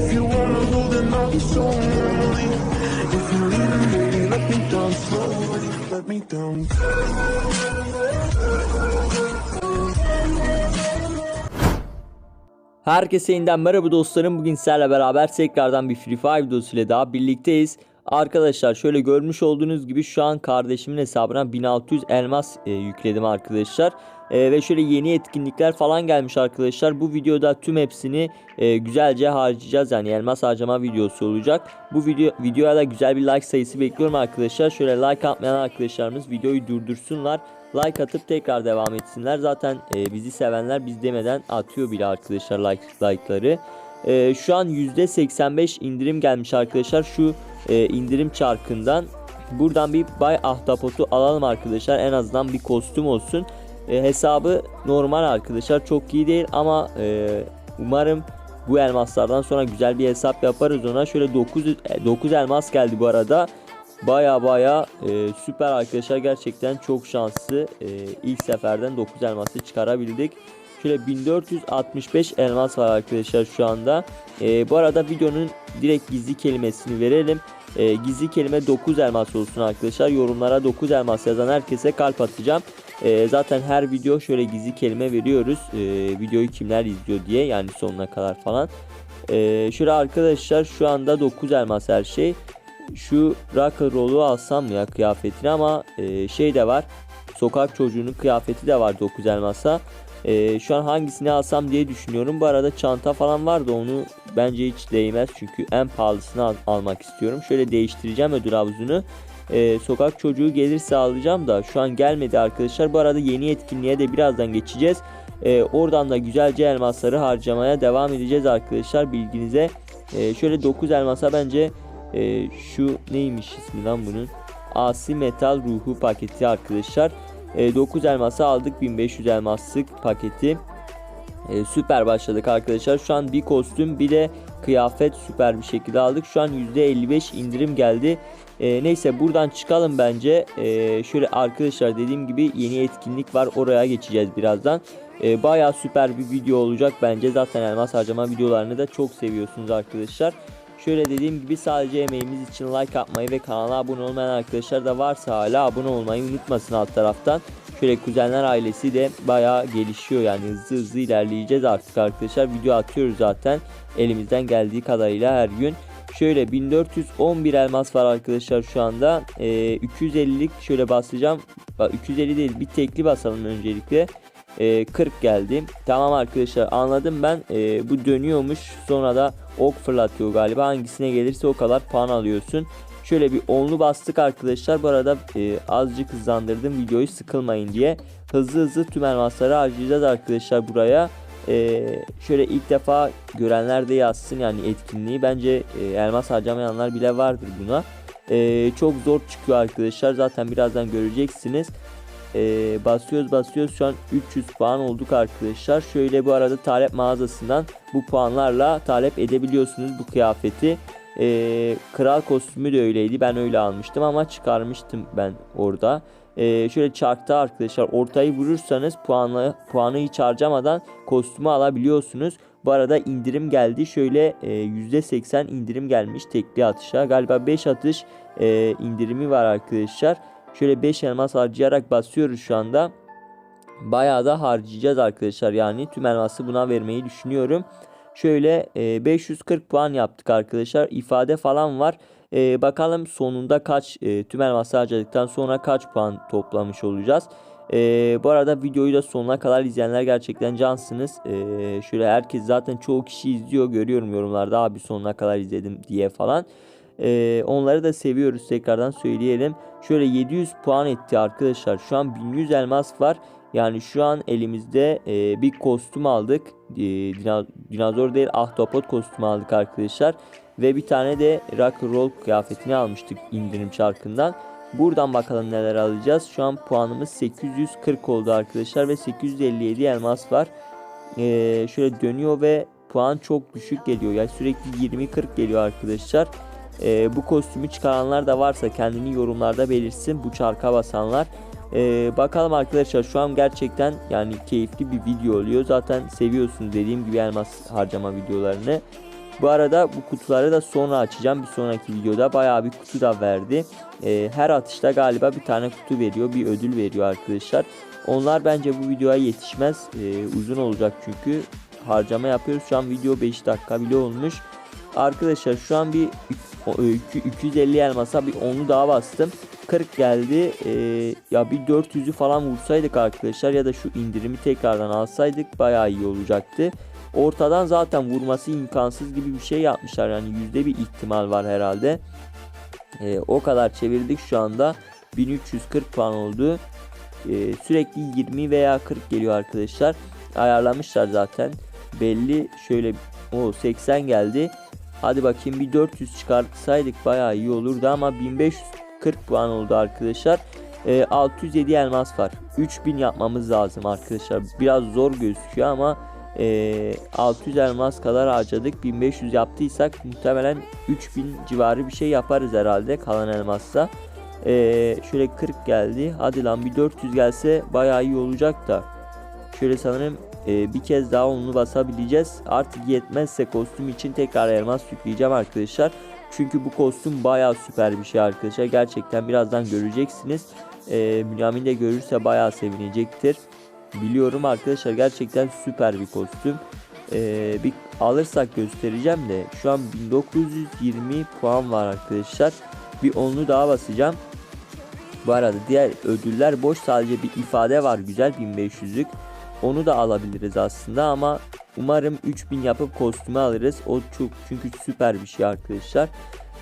If you wanna go, then I'll be so lonely. If you're leaving, baby, let me down slowly. Let me down. Herkese yeniden merhaba dostlarım. Bugün sizlerle beraber tekrardan bir Free Fire videosu ile daha birlikteyiz. Arkadaşlar şöyle görmüş olduğunuz gibi şu an kardeşimin hesabına 1600 elmas e, yükledim arkadaşlar. E, ve şöyle yeni etkinlikler falan gelmiş arkadaşlar. Bu videoda tüm hepsini e, güzelce harcayacağız. Yani elmas harcama videosu olacak. Bu video videoya da güzel bir like sayısı bekliyorum arkadaşlar. Şöyle like atmayan arkadaşlarımız videoyu durdursunlar. Like atıp tekrar devam etsinler. Zaten e, bizi sevenler biz demeden atıyor bile arkadaşlar like like'ları. E, şu an %85 indirim gelmiş arkadaşlar. Şu e, indirim çarkından buradan bir Bay Ahtapot'u alalım arkadaşlar. En azından bir kostüm olsun. E, hesabı normal arkadaşlar. Çok iyi değil ama e, umarım bu elmaslardan sonra güzel bir hesap yaparız ona. Şöyle 9 9 elmas geldi bu arada. Baya baya e, süper arkadaşlar gerçekten çok şanslı e, ilk seferden 9 elması çıkarabildik. Şöyle 1465 elmas var arkadaşlar şu anda. E, bu arada videonun direkt gizli kelimesini verelim. E, gizli kelime 9 elmas olsun arkadaşlar. Yorumlara 9 elmas yazan herkese kalp atacağım. E, zaten her video şöyle gizli kelime veriyoruz. E, videoyu kimler izliyor diye yani sonuna kadar falan. E, şöyle arkadaşlar şu anda 9 elmas her şey şu rock rollu alsam ya kıyafetini ama e, şey de var. Sokak çocuğunun kıyafeti de var 9 elmasa. E, şu an hangisini alsam diye düşünüyorum. Bu arada çanta falan var da onu bence hiç değmez. Çünkü en pahalısını al- almak istiyorum. Şöyle değiştireceğim ödül havuzunu. E, sokak çocuğu gelirse alacağım da şu an gelmedi arkadaşlar. Bu arada yeni etkinliğe de birazdan geçeceğiz. E, oradan da güzelce elmasları harcamaya devam edeceğiz arkadaşlar bilginize. E, şöyle 9 elmasa bence e, şu neymiş ismi lan bunun? Asi Metal Ruhu paketi arkadaşlar. E, 9 elması aldık 1500 elmaslık paketi. E, süper başladık arkadaşlar. Şu an bir kostüm bir de kıyafet süper bir şekilde aldık. Şu an %55 indirim geldi. E, neyse buradan çıkalım bence. E, şöyle arkadaşlar dediğim gibi yeni etkinlik var. Oraya geçeceğiz birazdan. E, Baya süper bir video olacak bence. Zaten elmas harcama videolarını da çok seviyorsunuz arkadaşlar. Şöyle dediğim gibi sadece emeğimiz için like atmayı ve kanala abone olmayan arkadaşlar da varsa hala abone olmayı unutmasın alt taraftan. Şöyle kuzenler ailesi de bayağı gelişiyor yani hızlı hızlı ilerleyeceğiz artık arkadaşlar. Video atıyoruz zaten elimizden geldiği kadarıyla her gün. Şöyle 1411 elmas var arkadaşlar şu anda. Ee, 250'lik şöyle basacağım. Bak 250 değil bir tekli basalım öncelikle. Ee, 40 geldi. Tamam arkadaşlar anladım ben. Ee, bu dönüyormuş. Sonra da ok fırlatıyor galiba. Hangisine gelirse o kadar puan alıyorsun. Şöyle bir onlu bastık arkadaşlar. Bu arada e, azıcık hızlandırdım videoyu sıkılmayın diye. Hızlı hızlı tüm elmasları harcayacağız arkadaşlar buraya. E, şöyle ilk defa görenler de yazsın yani etkinliği. Bence e, elmas harcamayanlar bile vardır buna. E, çok zor çıkıyor arkadaşlar. Zaten birazdan göreceksiniz. E, basıyoruz basıyoruz. Şu an 300 puan olduk arkadaşlar. Şöyle bu arada talep mağazasından bu puanlarla talep edebiliyorsunuz bu kıyafeti. Ee, kral kostümü de öyleydi. Ben öyle almıştım ama çıkarmıştım ben orada. Ee, şöyle çarkta arkadaşlar ortayı vurursanız puanı, puanı hiç harcamadan kostümü alabiliyorsunuz. Bu arada indirim geldi. Şöyle e, %80 indirim gelmiş tekli atışa. Galiba 5 atış e, indirimi var arkadaşlar. Şöyle 5 elmas harcayarak basıyoruz şu anda. Bayağı da harcayacağız arkadaşlar. Yani tüm elması buna vermeyi düşünüyorum. Şöyle e, 540 puan yaptık arkadaşlar. İfade falan var. E, bakalım sonunda kaç e, tüm elması harcadıktan sonra kaç puan toplamış olacağız. E, bu arada videoyu da sonuna kadar izleyenler gerçekten cansınız. E, şöyle herkes zaten çoğu kişi izliyor. Görüyorum yorumlarda abi sonuna kadar izledim diye falan. E, onları da seviyoruz tekrardan söyleyelim. Şöyle 700 puan etti arkadaşlar. Şu an 1100 elmas var. Yani şu an elimizde e, bir kostüm aldık. E, dinozor değil ahtapot kostümü aldık arkadaşlar. Ve bir tane de rock roll kıyafetini almıştık indirim çarkından. Buradan bakalım neler alacağız. Şu an puanımız 840 oldu arkadaşlar ve 857 elmas var. E, şöyle dönüyor ve puan çok düşük geliyor. Yani sürekli 20-40 geliyor arkadaşlar. E, bu kostümü çıkaranlar da varsa kendini yorumlarda belirsin. Bu çarka basanlar. Ee, bakalım arkadaşlar şu an gerçekten yani keyifli bir video oluyor. Zaten seviyorsunuz dediğim gibi elmas harcama videolarını. Bu arada bu kutuları da sonra açacağım. Bir sonraki videoda bayağı bir kutu da verdi. Ee, her atışta galiba bir tane kutu veriyor. Bir ödül veriyor arkadaşlar. Onlar bence bu videoya yetişmez. Ee, uzun olacak çünkü. Harcama yapıyoruz. Şu an video 5 dakika bile olmuş. Arkadaşlar şu an bir o, iki- 250 elmasa bir onu daha bastım. 40 geldi. Ee, ya bir 400'ü falan vursaydık arkadaşlar ya da şu indirimi tekrardan alsaydık bayağı iyi olacaktı. Ortadan zaten vurması imkansız gibi bir şey yapmışlar. Yani yüzde bir ihtimal var herhalde. Ee, o kadar çevirdik şu anda. 1340 puan oldu. Ee, sürekli 20 veya 40 geliyor arkadaşlar. Ayarlamışlar zaten. Belli şöyle o 80 geldi. Hadi bakayım bir 400 çıkartsaydık bayağı iyi olurdu ama 1540 puan oldu arkadaşlar. Ee, 607 elmas var. 3000 yapmamız lazım arkadaşlar. Biraz zor gözüküyor ama ee, 600 elmas kadar harcadık. 1500 yaptıysak muhtemelen 3000 civarı bir şey yaparız herhalde kalan elmasla. Ee, şöyle 40 geldi. Hadi lan bir 400 gelse bayağı iyi olacak da. Şöyle sanırım e, bir kez daha onu basabileceğiz. Artık yetmezse kostüm için tekrar elmas yükleyeceğim arkadaşlar. Çünkü bu kostüm bayağı süper bir şey arkadaşlar. Gerçekten birazdan göreceksiniz. E, Bünyamin de görürse bayağı sevinecektir. Biliyorum arkadaşlar gerçekten süper bir kostüm. E, bir alırsak göstereceğim de şu an 1920 puan var arkadaşlar. Bir onlu daha basacağım. Bu arada diğer ödüller boş sadece bir ifade var güzel 1500'lük. Onu da alabiliriz aslında ama umarım 3000 yapıp kostümü alırız. O çok çünkü süper bir şey arkadaşlar.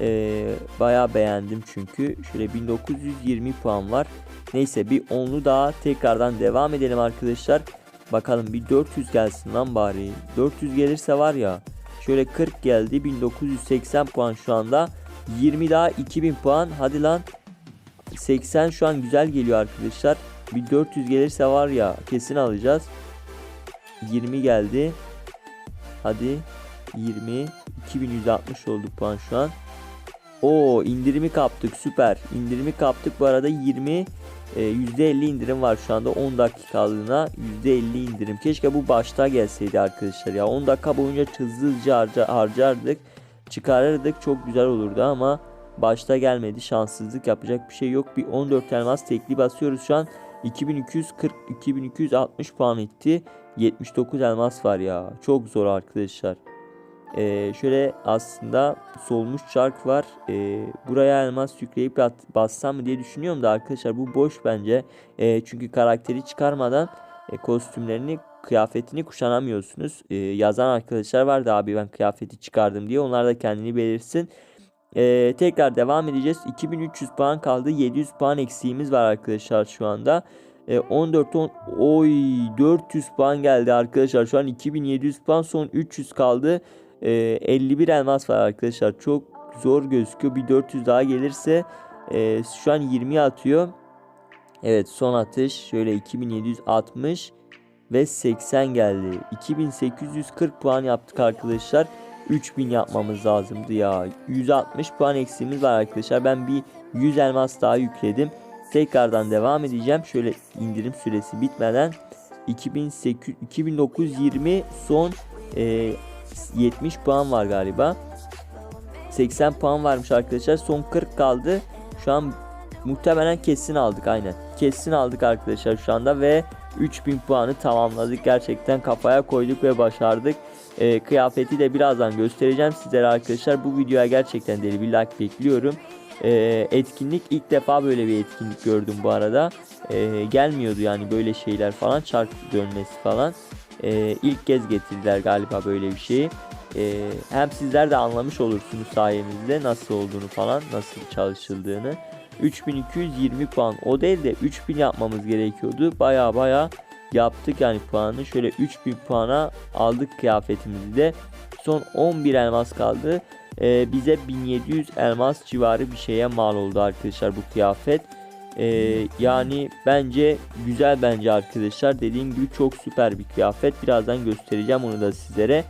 Ee, bayağı beğendim çünkü. Şöyle 1920 puan var. Neyse bir onlu daha tekrardan devam edelim arkadaşlar. Bakalım bir 400 gelsin lan bari. 400 gelirse var ya. Şöyle 40 geldi. 1980 puan şu anda. 20 daha 2000 puan. Hadi lan. 80 şu an güzel geliyor arkadaşlar. Bir 400 gelirse var ya kesin alacağız. 20 geldi. Hadi 20 2160 oldu puan şu an. O indirimi kaptık süper. İndirimi kaptık bu arada 20 e, %50 indirim var şu anda 10 dakikalığına %50 indirim. Keşke bu başta gelseydi arkadaşlar ya. 10 dakika boyunca hızlı hızlıca harca, harcardık. Çıkarırdık çok güzel olurdu ama başta gelmedi. Şanssızlık yapacak bir şey yok. Bir 14 elmas tekli basıyoruz şu an. 2240 2260 puan etti. 79 elmas var ya. Çok zor arkadaşlar. Ee, şöyle aslında solmuş çark var. Ee, buraya elmas yükleyip bassam mı diye düşünüyorum da arkadaşlar bu boş bence. Ee, çünkü karakteri çıkarmadan e, kostümlerini kıyafetini kuşanamıyorsunuz. Ee, yazan arkadaşlar vardı abi ben kıyafeti çıkardım diye. Onlar da kendini belirsin. Ee, tekrar devam edeceğiz. 2300 puan kaldı. 700 puan eksiğimiz var arkadaşlar şu anda. Ee, 14 10 oy 400 puan geldi arkadaşlar. Şu an 2700 puan son 300 kaldı. Ee, 51 elmas var arkadaşlar. Çok zor gözüküyor. Bir 400 daha gelirse e, şu an 20 atıyor. Evet son atış şöyle 2760 ve 80 geldi. 2840 puan yaptık arkadaşlar. 3000 yapmamız lazımdı ya. 160 puan eksiğimiz var arkadaşlar. Ben bir 100 elmas daha yükledim. Tekrardan devam edeceğim. Şöyle indirim süresi bitmeden 2800 2920 son e, 70 puan var galiba. 80 puan varmış arkadaşlar. Son 40 kaldı. Şu an muhtemelen kesin aldık aynen. Kesin aldık arkadaşlar şu anda ve 3000 puanı tamamladık. Gerçekten kafaya koyduk ve başardık. Ee, kıyafeti de birazdan göstereceğim sizlere arkadaşlar. Bu videoya gerçekten deli bir like bekliyorum. Ee, etkinlik ilk defa böyle bir etkinlik gördüm bu arada. Ee, gelmiyordu yani böyle şeyler falan çark dönmesi falan. Ee, ilk kez getirdiler galiba böyle bir şeyi. Ee, hem sizler de anlamış olursunuz sayemizde nasıl olduğunu falan nasıl çalışıldığını. 3220 puan o değil de 3000 yapmamız gerekiyordu. Baya baya yaptık yani puanı. Şöyle 3000 puana aldık kıyafetimizi de. Son 11 elmas kaldı. Ee, bize 1700 elmas civarı bir şeye mal oldu arkadaşlar bu kıyafet. Ee, yani bence güzel bence arkadaşlar. Dediğim gibi çok süper bir kıyafet. Birazdan göstereceğim onu da sizlere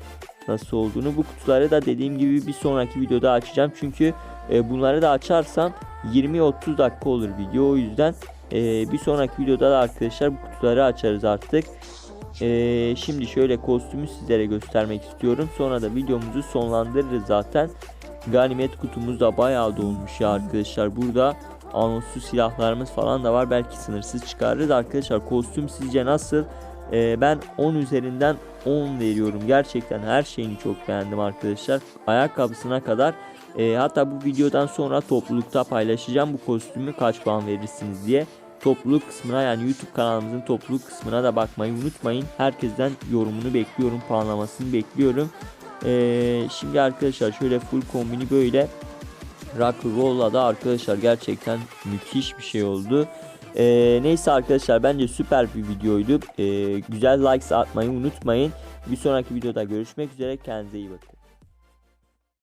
nasıl olduğunu. Bu kutuları da dediğim gibi bir sonraki videoda açacağım. Çünkü e, bunları da açarsam 20-30 dakika olur video. O yüzden e, bir sonraki videoda da arkadaşlar bu kutuları açarız artık. Ee, şimdi şöyle kostümü sizlere göstermek istiyorum. Sonra da videomuzu sonlandırırız zaten. Ganimet kutumuz da bayağı dolmuş ya arkadaşlar. Burada anonslu silahlarımız falan da var. Belki sınırsız çıkarırız arkadaşlar. Kostüm sizce nasıl? Ee, ben 10 üzerinden 10 veriyorum. Gerçekten her şeyini çok beğendim arkadaşlar. Ayakkabısına kadar. Ee, hatta bu videodan sonra toplulukta paylaşacağım bu kostümü kaç puan verirsiniz diye. Topluluk kısmına yani YouTube kanalımızın topluluk kısmına da bakmayı unutmayın. Herkesten yorumunu bekliyorum, puanlamasını bekliyorum. Ee, şimdi arkadaşlar şöyle full kombini böyle rock roll'la da arkadaşlar gerçekten müthiş bir şey oldu. Ee, neyse arkadaşlar bence süper bir videoydu. Ee, güzel likes atmayı unutmayın. Bir sonraki videoda görüşmek üzere. Kendinize iyi bakın.